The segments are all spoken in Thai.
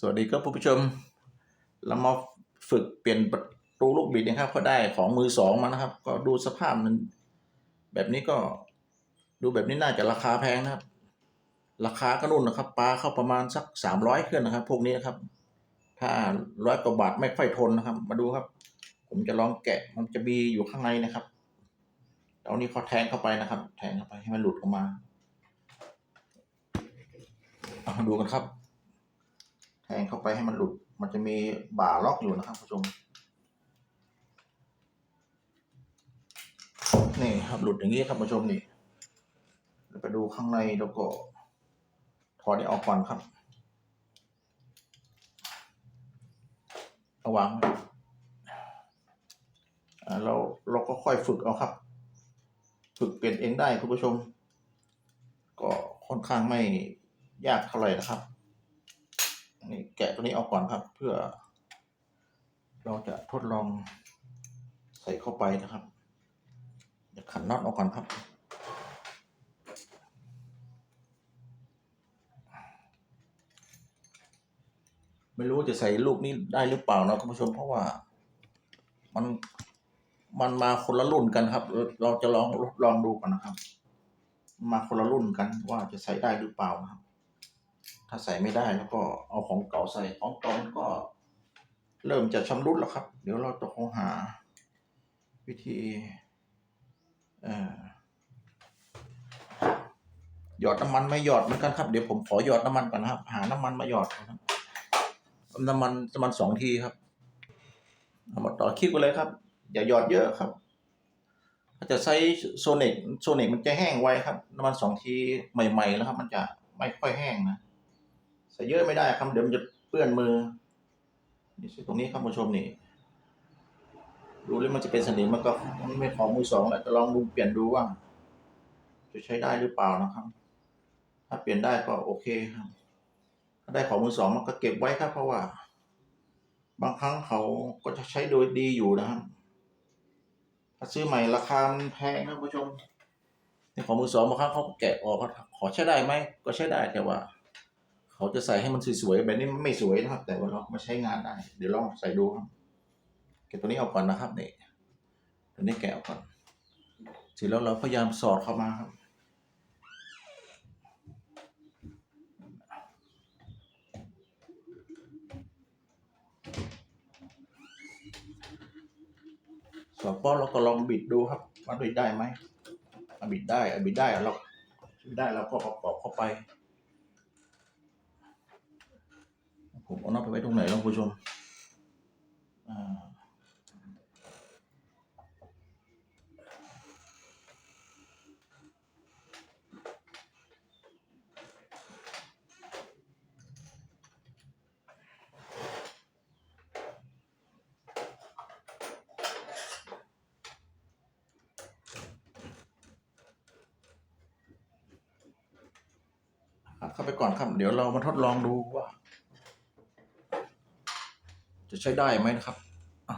สวัสดีครับผู้ชม เรามาฝึกเปลี่ยนประตูลูกบิดนะครับก็ได้ของมือสองมานะครับ ก็ดูสภาพมัน แบบนี้ก็ดูแบบนี้น่าจะราคาแพงนะครับ ราคาก็นุ่นนะครับปลาเข้าประมาณสักสามร้อยขึ้นนะครับ พวกนี้นะครับ ถ้าร้อยกว่าบาทไม่ค่อยทนนะครับ มาดูครับ ผมจะลองแกะมันจะมีอยู่ข้างในนะครับเอานี้เขาแทงเข้าไปนะครับ แทงเข้าไปให้มันหลุดออกมาเอาดูกันครับ แทงเข้าไปให้มันหลุด มันจะมีบ่าล็อกอยู่นะครับผู้ชม นี่ครับหลุดอย่างนี้ครับผู้ชมนี่เราไปดูข้างในแล้วก็ถอดได้ออกก่อนครับระวังอ่าเราเราก็ค่อยฝึกเอาครับ ฝึกเปลี่ยนเองได้คุณผู้ชม ก็ค่อนข้างไม่ยากเท่าไหร่นะครับ นี่แกะตัวนี้ออกก่อนครับ เพื่อ เราจะทดลองใส่เข้าไปนะครับเดี๋ยวขันน็อตออกก่อนครับไม่รู้จะใส่ลูกนี้ได้หรือเปล่านะคุณผู้ชมเพราะว่ามันมันมาคนละรุ่นกันครับ เราจะลองลองดูก่อนนะครับ มาคนละรุ่นกันว่าจะใส่ได้หรือเปล่านะครับ ถ้าใส่ไม่ได้แล้วก็เอาของเก่าใส่ของเก่ามันก็ เริ่มจะชำรุดแล้วครับ เดี๋ยวเราจะคงหา วิธีเอ่อหยอดน้ำมันไม่หยอดเหมือนกันครับ เดี๋ยวผมขอหยอดน้ำมันก่อนนะครับ หาน้ำมันมาหยอดนะครับน้ำมันน้ำมันสองทีครับเอามาต่อคลิปกันเลยครับ อย่าหยอดเยอะครับถ้าจะใช้โซนิกโซนิกมันจะแห้งไวครับ น้ำมันสองทีใหม่ๆแล้วครับ มันจะไม่ค่อยแห้งนะ ใส่เยอะไม่ได้ครับเดี๋ยวมันจะเปื้อนมือนี่ตรงนี้ครับผู้ชมนี่ ดูแล้วมันจะเป็นสนิมมันก็มันไม่ของมือสองแหละจะลองดูเปลี่ยนดูว่า จะใช้ได้หรือเปล่านะครับ ถ้าเปลี่ยนได้ก็โอเคครับถ้าได้ของมือสองมันก็เก็บไว้ครับ เพราะว่า บางครั้งเขาก็จะใช้โดยดีอยู่นะครับถ้าซื้อใหม่ราคาแพงนะผู้ชมในของมือสองบางครั้งเขาแกะออกเขาขอใช้ได้ไหมก็ใช้ได้แต่ว่า เขาจะใส่ให้มันสวยๆแบบนี้มันไม่สวยนะครับ แต่ว่าเรามาใช้งานได้ เดี๋ยวลองใส่ดูครับเก็บตัวนี้ออกก่อนนะครับนี่ตัวนี้แกะออกก่อนเสร็จแล้วเราพยายามสอดเข้ามาครับสอดป้อนเราก็ลองบิดดูครับว่าบิดได้ไหมบิดได้บิดได้เราบิดได้เราก็ประกอบเข้าไป ผมเอาน็อตไปไว้ตรงไหนลองผู้ชมเข้าไปก่อนครับ เดี๋ยวเรามาทดลองดูว่า จะใช้ได้ไหมนะครับอะ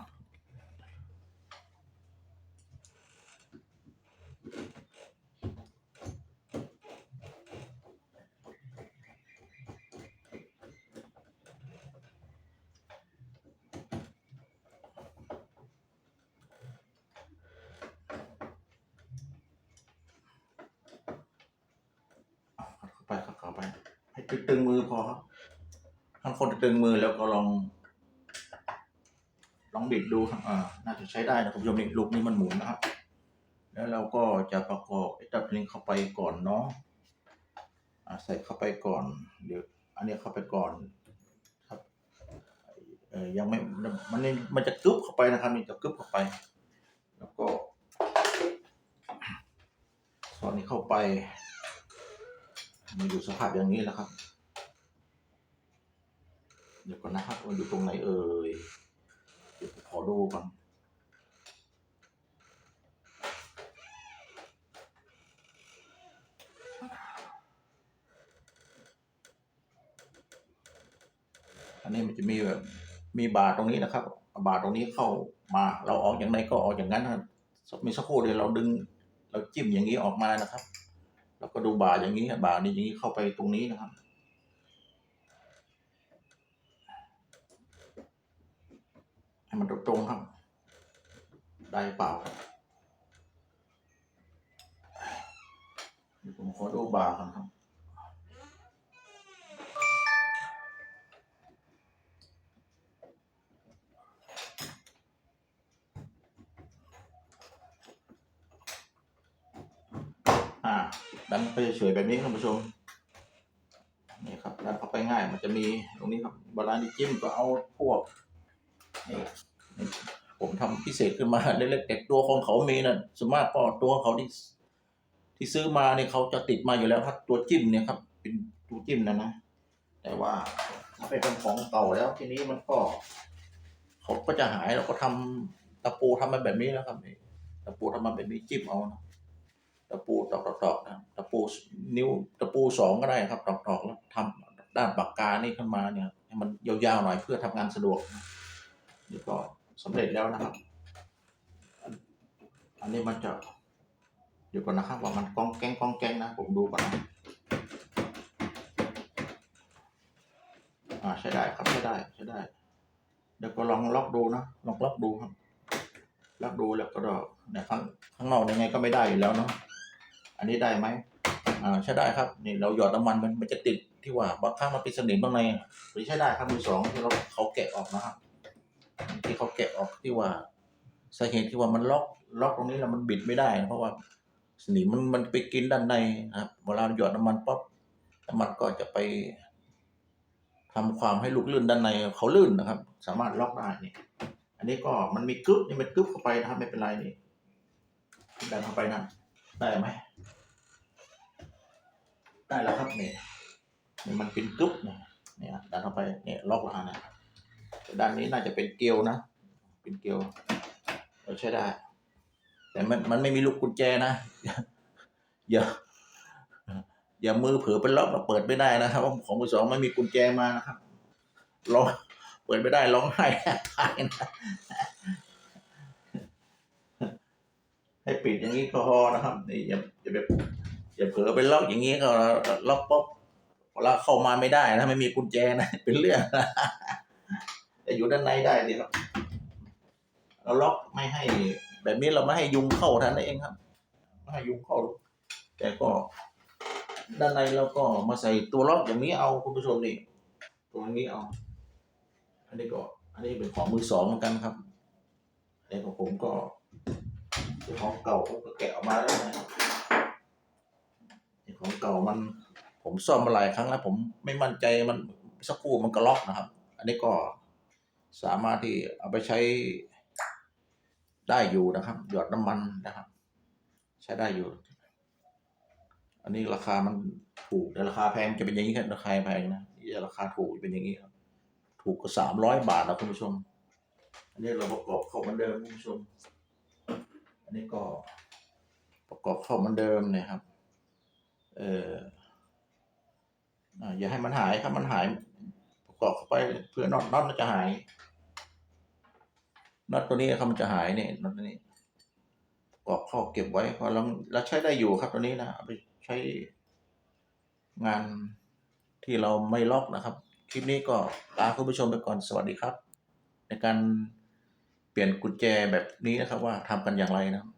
เข้าไปเข้าไปให้ตึงมือพอครับทั้งคนตึงมือแล้วก็ลอง องบิดดูครับอ่าน่าจะใช้ได้นะคุณผู้ชมนี่ลูกนี้มันหมุนนะครับ แล้วเราก็จะประกอบไอ้ตับลิงเข้าไปก่อนเนาะอ่าใส่เข้าไปก่อนเดี๋ยวอันนี้เข้าไปก่อนครับเออยังไม่มันนี่มันจะกึบเข้าไปนะครับนี่จะกึบเข้าไป แล้วก็ตอนนี้เข้าไปมันอยู่สภาพอย่างนี้แหละครับ เดี๋ยวก่อนนะครับมันอยู่ตรงไหนเอ่ย ขอดูก่อนอันนี้มันจะมีแบบมีบาร์ตรงนี้นะครับ บาร์ตรงนี้เข้ามา เราออกอย่างไรก็ออกอย่างนั้นนะมีสักครู่เดียวเราดึง เราจิ้มอย่างนี้ออกมานะครับ แล้วก็ดูบาร์อย่างนี้บาร์นี้อย่างนี้เข้าไปตรงนี้นะครับ มันตรงๆครับ ได้เปล่าเดี๋ยวผมขอดูบาร์กันครับอ่าดันไปเฉยแบบนี้ครับท่านผู้ชมนี่ครับดันเข้าไปง่ายมันจะมีตรงนี้ครับเวลาที่จิ้มก็เอาพวก ผมทำพิเศษขึ้นมาเล็กๆแต่ตัวของเขามีนะส่วนมากก็ตัวเขาที่ที่ซื้อมาเนี่ยเขาจะติดมาอยู่แล้วครับตัวจิ้มเนี่ยครับ เป็นตัวจิ้มนะนะ แต่ว่าถ้าเป็นของเก่าแล้วทีนี้มันก็เขาก็จะหายแล้วก็ทำตะปูทำมาแบบนี้นะครับตะปูทำมาแบบนี้จิ้มเอานะตะปูตอกตอกๆนะตะปูนิ้วตะปูสองก็ได้ครับตอกตอกๆแล้วทำด้านปากกานี่ขึ้นมาเนี่ยให้มันยาวๆหน่อยเพื่อทำงานสะดวกนะนี่ก็ สำเร็จแล้วนะครับ อันนี้มันจะเดี๋ยวก่อนนะครับว่ามันกองแกงกองแกงนะผมดูก่อนนะอ่าใช้ได้ครับใช้ได้ใช้ได้ เดี๋ยวก็ลองล็อกดูนะลองล็อกดูครับล็อกดูแล้วก็เนี่ยข้างข้างนอกยังไงก็ไม่ได้อยู่แล้วเนาะอันนี้ได้ไหมอ่าใช้ได้ครับนี่เราหยอดน้ำมันมันมันจะติดที่ว่าบางครั้งมันเป็นสนิมข้างในหรือใช้ได้ครับมือสองที่เราเขาแกะออกนะครับ ที่เขาแกะออกที่ว่าสาเหตุที่ว่ามันล็อกล็อกตรงนี้แล้วมันบิดไม่ได้นะเพราะว่าสนิมมันมันไปกินด้านในนะครับเวลาหยอดน้ำมันปั๊บน้ำมันก็จะไปทำความให้ลูกลื่นด้านในเขาลื่นนะครับ สามารถล็อกได้นี่อันนี้ก็มันมีกึ๊บนี่มันกึ๊บเข้าไปนะครับไม่เป็นไรนี่ดันเข้าไปนะได้ไหมได้แล้วครับนี่นี่มันเป็นกึ๊บเนี่ยเนี่ยดันเข้าไปเนี่ยล็อกแล้วนะ ด้านนี้น่าจะเป็นเกลียวนะ เป็นเกลียวเราใช้ได้ แต่มันมันไม่มีลูกกุญแจนะ อย่า อย่ามือเผลอไปล็อกแล้วเปิดไม่ได้นะครับของมือสองไม่มีกุญแจมานะครับลองเปิดไม่ได้ร้องไห้ตายนะให้ปิดอย่างนี้ก็พอนะครับนี่อย่าอย่าแบบอย่าเผลอไปล็อกอย่างนี้ก็ล็อกปุ๊บเวลาเข้ามาไม่ได้นะไม่มีกุญแจนะเป็นเรื่องนะ แต่อยู่ด้านในได้ดีครับ เราล็อกไม่ให้ แบบนี้เราไม่ให้ยุงเข้าท่านั้นเองครับไม่ให้ยุงเข้า แต่ก็ ด้านในเราก็มาใส่ตัวล็อกอย่างนี้เอาคุณผู้ชมนี่ตัวนี้เอา อันนี้ก็ อันนี้เป็นของมือสองเหมือนกันครับอันนี้ของผมก็ของเก่าผมก็แกะออกมาแล้วนะของเก่ามันผมซ่อมมาหลายครั้งแล้ว ผมไม่มั่นใจมันสักครู่มันก็ล็อกนะครับ อันนี้ก็ สามารถที่เอาไปใช้ได้อยู่นะครับ หยอดน้ำมันนะครับ ใช้ได้อยู่ อันนี้ราคามันถูกแต่ราคาแพงจะเป็นอย่างนี้ครับราคาแพงนะนี่ราคาถูกเป็นอย่างนี้ครับ ถูกกว่าสามร้อยบาทนะคุณผู้ชม อันนี้เราประกอบเข้าเหมือนเดิมคุณผู้ชม อันนี้ก็ประกอบเข้าเหมือนเดิมนี่ยครับ เอออ่าอย่าให้มันหายครับมันหาย ประกอบเข้าไปเพื่อน็อตน็อตมันจะหายน็อตตัวนี้ครับมันจะหายเนี่ยน็อตตัวนี้ประกอบเข้าเก็บไว้พอเราเราใช้ได้อยู่ครับตัวนี้นะเอาไปใช้งานที่เราไม่ล็อกนะครับ คลิปนี้ก็ลาคุณผู้ชมไปก่อนสวัสดีครับ ในการเปลี่ยนกุญแจแบบนี้นะครับว่าทำกันอย่างไรนะครับ